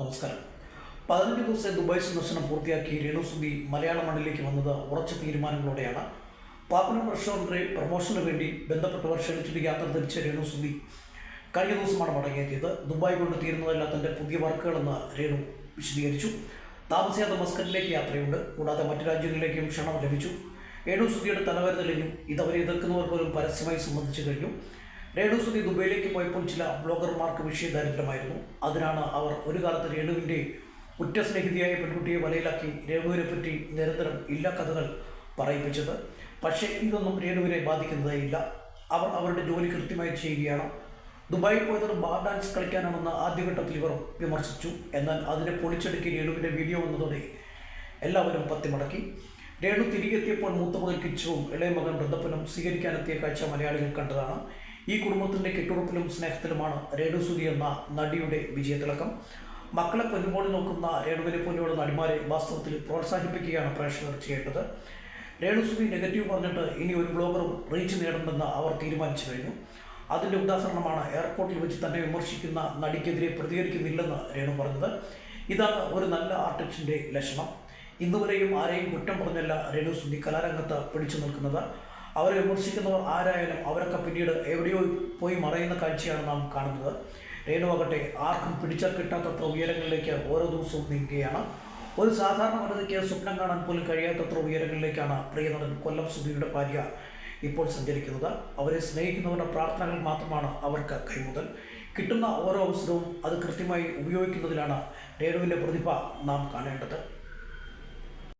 നമസ്കാരം. പതിനഞ്ച് ദിവസത്തെ ദുബായ് സന്ദർശനം പൂർത്തിയാക്കി രേണുസുബി മലയാള മണ്ണിലേക്ക് വന്നത് ഉറച്ച തീരുമാനങ്ങളോടെയാണ്. പാപ്പനം റെസ്റ്റോറന്റിലെ പ്രൊമോഷന് വേണ്ടി ബന്ധപ്പെട്ടവർ ക്ഷണിച്ചിട്ട് യാത്ര തിരിച്ച രേണുസുബി കഴിഞ്ഞ ദിവസമാണ് മടങ്ങിയെത്തിയത്. ദുബായ് കൊണ്ട് തീരുന്നതല്ല തന്റെ പുതിയ വർക്കുകളെന്ന് രേണു വിശദീകരിച്ചു. താമസിയാതെ മസ്കറ്റിലേക്ക് യാത്രയുണ്ട്. കൂടാതെ മറ്റു രാജ്യങ്ങളിലേക്കും ക്ഷണം ലഭിച്ചു. രേണുസുബിയുടെ തലവരുതലിനും ഇതവരെ എതിർക്കുന്നവർ പോലും പരസ്യമായി സംബന്ധിച്ചു കഴിഞ്ഞു. രേണുസുതി ദുബൈയിലേക്ക് പോയപ്പോൾ ചില ബ്ലോഗർമാർക്ക് വിഷയദാരിദ്ര്യമായിരുന്നു. അതിനാണ് അവർ ഒരു കാലത്ത് രേണുവിന്റെ ഉറ്റ സ്നേഹിതയായ പെൺകുട്ടിയെ വലയിലാക്കി രേണുവിനെ പറ്റി നിരന്തരം ഇല്ല കഥകൾ പറയിപ്പിച്ചത്. പക്ഷേ ഇതൊന്നും രേണുവിനെ ബാധിക്കുന്നതേയില്ല അവർ അവരുടെ ജോലി കൃത്യമായി ചെയ്യുകയാണ്. ദുബായിൽ പോയത് ബാർ ഡാൻസ് കളിക്കാനാണെന്ന് ആദ്യഘട്ടത്തിൽ ഇവർ വിമർശിച്ചു. എന്നാൽ അതിനെ പൊളിച്ചെടുക്കി രേണുവിന്റെ വീഡിയോ വന്നതോടെ എല്ലാവരും പത്തിമടക്കി. രേണു തിരികെത്തിയപ്പോൾ മൂത്ത മകൻ കിച്ചുവും ഇളയ മകൻ വൃദ്ധപ്പനും സ്വീകരിക്കാനെത്തിയ കാഴ്ച മലയാളികൾ കണ്ടതാണ്. ഈ കുടുംബത്തിന്റെ കെട്ടുറപ്പിലും സ്നേഹത്തിലുമാണ് രേണു സുധി എന്ന നടിയുടെ വിജയത്തിളക്കം. മക്കളെ പൊന്നുപോലെ നോക്കുന്ന രേണുവിനെ പോലെയുള്ള നടിമാരെ വാസ്തവത്തിൽ പ്രോത്സാഹിപ്പിക്കുകയാണ് പ്രേക്ഷകർ ചെയ്യേണ്ടത്. രേണു സുധി നെഗറ്റീവ് പറഞ്ഞിട്ട് ഇനി ഒരു ബ്ലോഗറും റീച്ച് നേടണമെന്ന് അവർ തീരുമാനിച്ചു കഴിഞ്ഞു. അതിന്റെ ഉദാഹരണമാണ് എയർപോർട്ടിൽ വെച്ച് തന്നെ വിമർശിക്കുന്ന നടിക്കെതിരെ പ്രതികരിക്കുന്നില്ലെന്ന് രേണു പറഞ്ഞത്. ഇതാണ് ഒരു നല്ല ആർട്ടിസ്റ്റിന്റെ ലക്ഷണം. ഇന്നുവരെയും ആരെയും കുറ്റം പറഞ്ഞല്ല രേണു സുധി കലാരംഗത്ത് പിടിച്ചു നിൽക്കുന്നത്. അവരെ വിമർശിക്കുന്നവർ ആരായാലും അവരൊക്കെ പിന്നീട് എവിടെയോ പോയി മറയുന്ന കാഴ്ചയാണ് നാം കാണുന്നത്. രേണുവാകട്ടെ ആർക്കും പിടിച്ചാൽ കിട്ടാത്തത്ര ഉയരങ്ങളിലേക്ക് ഓരോ ദിവസവും നീങ്ങുകയാണ്. ഒരു സാധാരണ വനിതയ്ക്ക് സ്വപ്നം കാണാൻ പോലും കഴിയാത്തത്ര ഉയരങ്ങളിലേക്കാണ് പ്രിയനടൻ കൊല്ലം സുധിയുടെ ഭാര്യ ഇപ്പോൾ സഞ്ചരിക്കുന്നത്. അവരെ സ്നേഹിക്കുന്നവരുടെ പ്രാർത്ഥനകൾ മാത്രമാണ് അവർക്ക് കൈമുതൽ. കിട്ടുന്ന ഓരോ അവസരവും അത് കൃത്യമായി ഉപയോഗിക്കുന്നതിലാണ് രേണുവിന്റെ പ്രതിഭ നാം കാണേണ്ടത്.